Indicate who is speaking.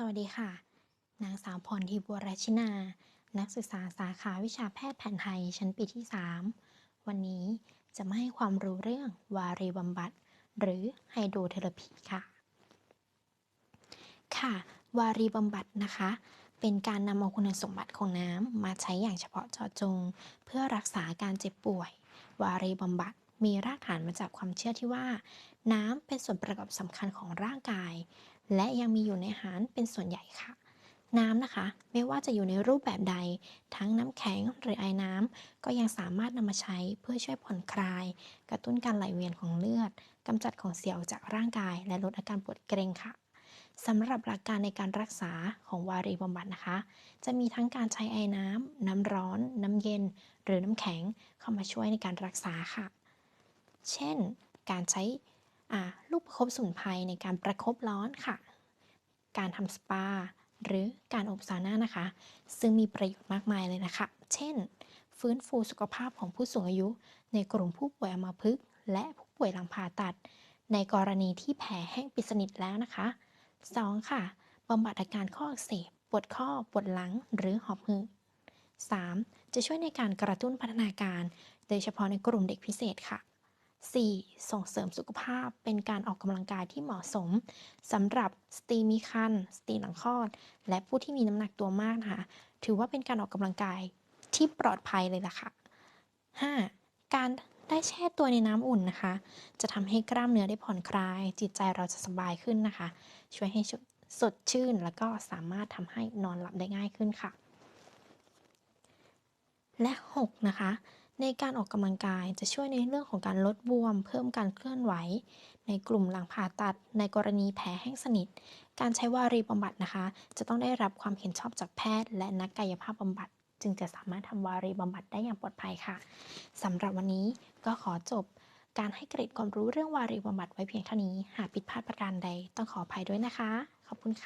Speaker 1: สวัสดีค่ะ นางสาวพรทิพย์บัวราชินา นักศึกษาสาขาวิชาแพทย์แผนไทยชั้นปีที่ 3 วันนี้จะมาให้ความรู้เรื่องวารีบำบัด หรือไฮโดรเทอราพีค่ะ ค่ะ วารีบำบัดนะคะ เป็นการนำเอาคุณสมบัติของน้ำมาใช้อย่างเฉพาะเจาะจง เพื่อรักษาการเจ็บป่วย วารีบำบัดมีรากฐานมาจากความเชื่อที่ว่า น้ำเป็นส่วนประกอบสำคัญของร่างกาย และยังมีอยู่ในอาหารเป็นส่วนใหญ่ค่ะ น้ำนะคะ ไม่ว่าจะอยู่ในรูปแบบใด ทั้งน้ำแข็งหรือไอ้น้ำก็ยังสามารถนำมาใช้เพื่อช่วยผ่อนคลาย กระตุ้นการไหลเวียนของเลือดกำจัดของเสียออกจากร่างกาย และลดอาการปวดเกร็งค่ะสำหรับหลักการในการรักษาของวารีบำบัดนะคะ จะมีทั้งการใช้ไอ้น้ำ น้ำร้อน น้ำเย็น หรือน้ำแข็งเข้ามาช่วยในการรักษาค่ะ เช่น การใช้ ลูกประคบสมุนไพรในการประคบร้อนค่ะ การทำสปา หรือการอบซาวน่านะคะ ซึ่งมีประโยชน์มากมายเลยนะคะ เช่น ฟื้นฟูสุขภาพของผู้สูงอายุ ในกลุ่มผู้ป่วยอัมพฤกษ์และผู้ป่วยหลังผ่าตัด ในกรณีที่แผลแห้งปิดสนิทแล้วนะคะ 2. ค่ะบำบัดอาการข้ออักเสบปวดข้อปวดหลังหรือหอบหืด 3. จะช่วยในการกระตุ้นพัฒนาการ โดยเฉพาะในกลุ่มเด็กพิเศษค่ะ 4. ส่งเสริมสุขภาพเป็นการออกกำลังกายที่เหมาะสมสำหรับสตรีมีครรภ์สตรีหลังคลอด และผู้ที่มีน้ำหนักตัวมากนะคะ ถือว่าเป็นการออกกำลังกายที่ปลอดภัยเลยล่ะค่ะ 5. การได้แช่ตัวในน้ำอุ่นนะคะ จะทำให้กล้ามเนื้อได้ผ่อนคลาย จิตใจเราจะสบายขึ้นนะคะ ช่วยให้สดชื่นแล้วก็สามารถทำให้นอนหลับได้ง่ายขึ้นค่ะ และ 6 นะคะ ในการออกกำลังกายจะช่วยในเรื่องของการลดบวม เพิ่มการเคลื่อนไหว ในกลุ่มหลังผ่าตัด ในกรณีแผลแห้งสนิท การใช้วารีบำบัดนะคะ จะต้องได้รับความเห็นชอบจากแพทย์ และนักกายภาพบำบัด จึงจะสามารถทำวารีบำบัดได้อย่างปลอดภัยค่ะสำหรับวันนี้ก็ขอจบ การให้เกรดความรู้เรื่องวารีบำบัดไว้เพียงเท่านี้ หากผิดพลาดประการใดต้องขออภัยด้วยนะคะ ขอบคุณค่ะ